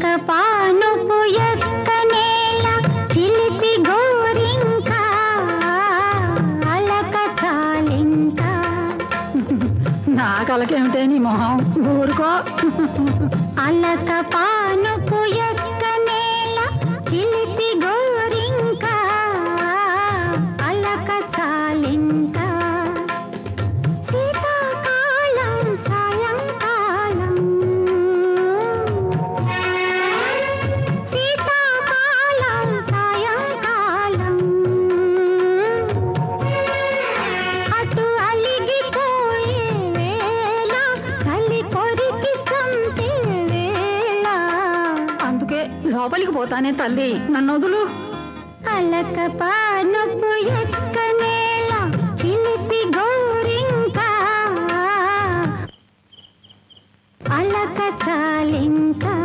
పానుపు చిలిపి గోరింక నీ మొహం? ఊరుకో. అలక పానుపు యొక్క లోపలికి పోతానే తల్లి. నన్ను వదులు. అలక పానపు ఎక్కనేల చిలిపి గోరింక. అలక చాలింకా.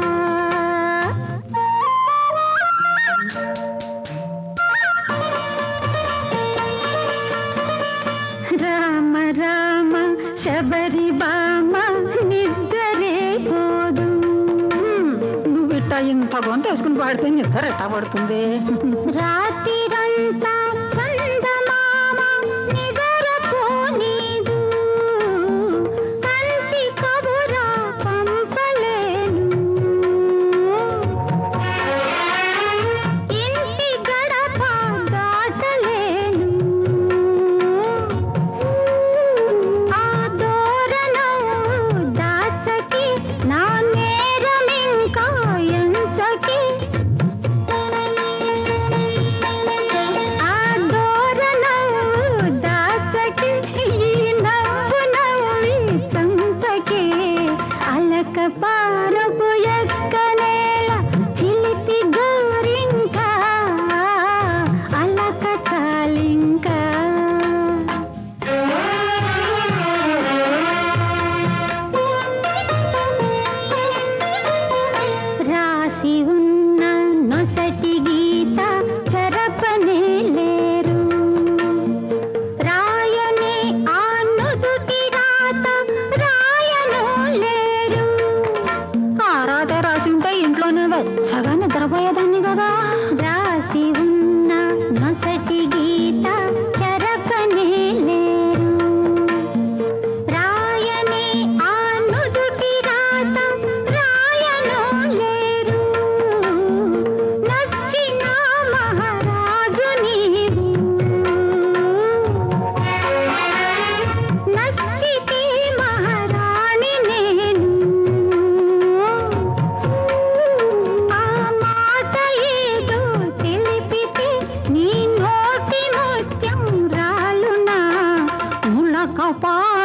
రామ రామ శబరి బామ నిద్ర ఇంత ఇంత గొంత వేసుకుని పాడితే నిద్ర ఎట్టా పడుతుంది? రాత్రిరంతా ಮಾತಾ 爸。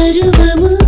പരുവമു